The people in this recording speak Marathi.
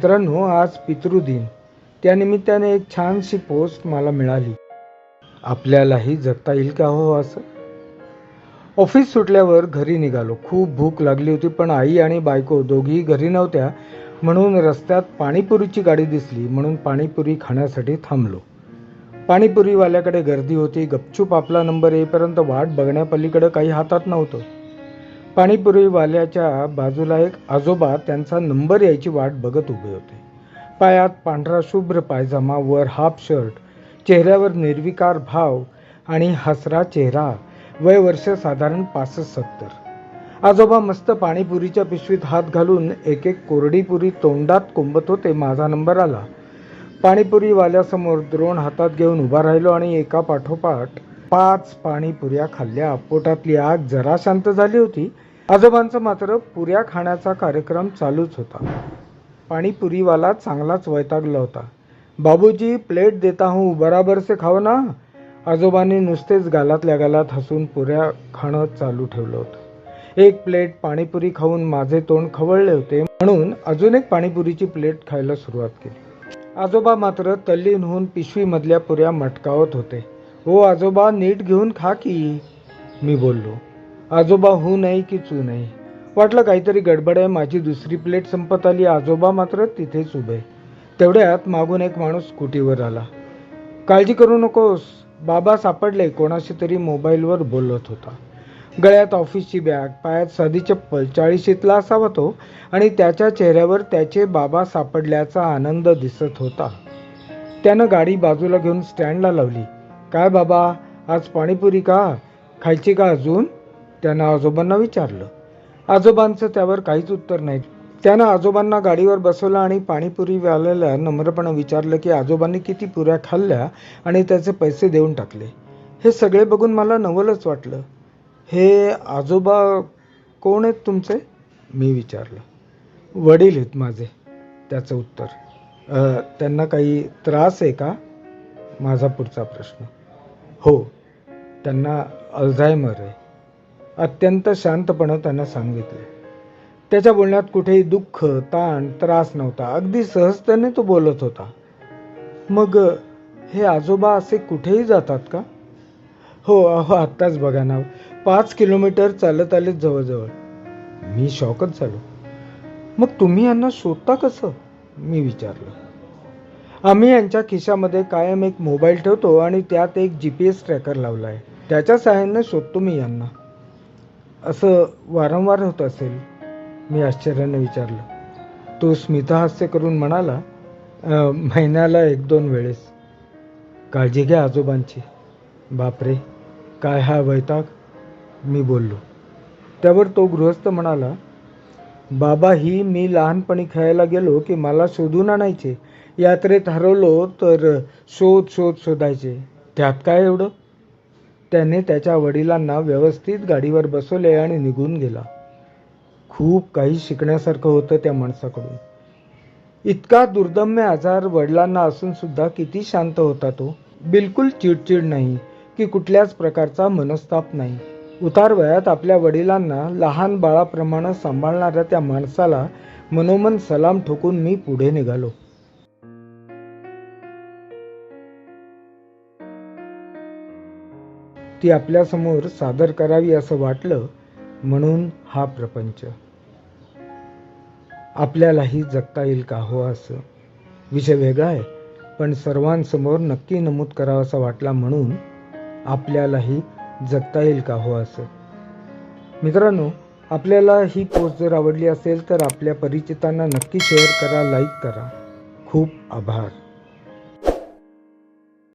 मित्रांनो आज पितृदिन. त्यानिमित्ताने एक छानशी पोस्ट मला मिळाली. आपल्यालाही जगता येईल का हो असं? ऑफिस सुटल्यावर घरी निघालो. खूप भूक लागली होती पण आई आणि बायको दोघीही घरी नव्हत्या म्हणून रस्त्यात पाणीपुरीची गाडी दिसली म्हणून पाणीपुरी खाण्यासाठी थांबलो. पाणीपुरीवाल्याकडे गर्दी होती गपचूप आपला नंबर येईपर्यंत वाट बघण्यापलीकडे काही हातात नव्हतं. पाणीपुरीवाल्याच्या बाजूला एक आजोबा त्यांचा नंबर यायची वाट बघत उभे होते. पायात पांढरा शुभ्र पायजामा वर हाफ शर्ट चेहऱ्यावर निर्विकार भाव आणि हसरा चेहरा. वय वर्ष साधारण पासष्ट सत्तर. आजोबा मस्त पाणीपुरीच्या पिशवीत हात घालून एक एक कोरडीपुरी तोंडात कोंबत होते. माझा नंबर आला. पाणीपुरीवाल्यासमोर द्रोण हातात घेऊन उभा राहिलो आणि एका पाठोपाठ पाच पाणीपुऱ्या खाल्ल्या. पोटातली आग जरा शांत झाली होती. आजोबांचा मात्र पुऱ्या खाण्याचा कार्यक्रम चालूच होता. पाणीपुरीवाला चांगलाच वैतागला होता. बाबूजी प्लेट देता हूँ बराबर से खाओ ना. आजोबांनी नुसतेच गालातल्या गालात हसून पुऱ्या खाणं चालू ठेवलं होतं. एक प्लेट पाणीपुरी खाऊन माझे तोंड खवळले होते. म्हणून अजून एक पाणीपुरीची प्लेट खायला सुरुवात केली. आजोबा मात्र तल्लीन होऊन पिशवीमधल्या पुऱ्या मटकावत होते. हो आजोबा नीट घेऊन खा की. मी बोललो आजोबा हू नाही की चू नाही. वाटलं काहीतरी गडबड आहे माझी दुसरी प्लेट संपत आली आजोबा मात्र तिथेच उभे. तेवढ्यात मागून एक माणूस स्कूटीवर आला. काळजी करू नकोस बाबा सापडले कोणाशी तरी मोबाईलवर बोलत होता. गळ्यात ऑफिसची बॅग पायात साधी चप्पल चाळीशीतला असावा तो आणि त्याच्या चेहऱ्यावर त्याचे बाबा सापडल्याचा आनंद दिसत होता. त्यानं गाडी बाजूला घेऊन स्टँडला लावली. काय बाबा आज पाणीपुरी का? खायची का अजून? त्यानं आजोबांना विचारलं. आजोबांचं त्यावर काहीच उत्तर नाही. त्यानं आजोबांना गाडीवर बसवलं आणि पाणीपुरी वाल्याला नम्रपणे विचारलं की आजोबांनी किती पुऱ्या खाल्ल्या आणि त्याचे पैसे देऊन टाकले? हे सगळे बघून मला नवलच वाटलं. हे आजोबा कोण आहेत तुमचे? मी विचारलं. वडील आहेत माझे त्याचं उत्तर. त्यांना काही त्रास आहे का? माझा पुढचा प्रश्न. हो त्यांना अल्झायमर आहे. अत्यंत शांतपणे त्यांना सांगितले त्याच्या बोलण्यात कुठेही दुःख ताण त्रास नव्हता. अगदी सहजतेने तो बोलत होता. मग हे आजोबा असे कुठेही जातात का? हो अहो आत्ताच बघा ना. पाच किलोमीटर चालत आले जवळजवळ. मी शॉकच झालो. मग तुम्ही यांना शोधता कसं? मी विचारलं. आम्ही यांच्या खिशामध्ये कायम एक मोबाईल ठेवतो आणि त्यात एक जी पी एस ट्रॅकर लावला आहे त्याच्या सहाय्याने शोधतो मी यांना. असं वारंवार होत असेल. मी आश्चर्याने विचारलं. तो स्मितहास्य करून म्हणाला महिन्याला एक दोन वेळेस. काळजी घ्या आजोबांची. बापरे काय हा वैताग? मी बोललो. त्यावर तो गृहस्थ म्हणाला बाबा ही मी लहानपणी खेळायला गेलो की मला शोधून आणायचे. यात्रेत हरवलो तर शोध शोध शोधायचे. त्यात काय एवढं? त्याने त्याच्या वडिलांना व्यवस्थित गाडीवर बसवले आणि निघून गेला. खूप काही शिकण्यासारखं होतं त्या माणसाकडून. इतका दुर्दम्य आजार वडिलांना असून सुद्धा किती शांत होता तो. बिलकुल चिडचिड नाही की कुठल्याच प्रकारचा मनस्ताप नाही. उतार वयात आपल्या वडिलांना लहान बाळाप्रमाणे सांभाळणाऱ्या त्या माणसाला मनोमन सलाम ठोकून मी पुढे निघालो. ती आपल्यासमोर सादर करावी असं वाटलं म्हणून हा प्रपंच. आपल्यालाही जगता येईल का हो असं? विषय वेगळा आहे पण सर्वांसमोर नक्की नमूद करावासा वाटला म्हणून आपल्यालाही जगता येईल का हो असं? मित्रांनो आपल्याला ही पोस्ट जर आवडली असेल तर आपल्या परिचितांना नक्की शेअर करा लाईक करा. खूप आभार.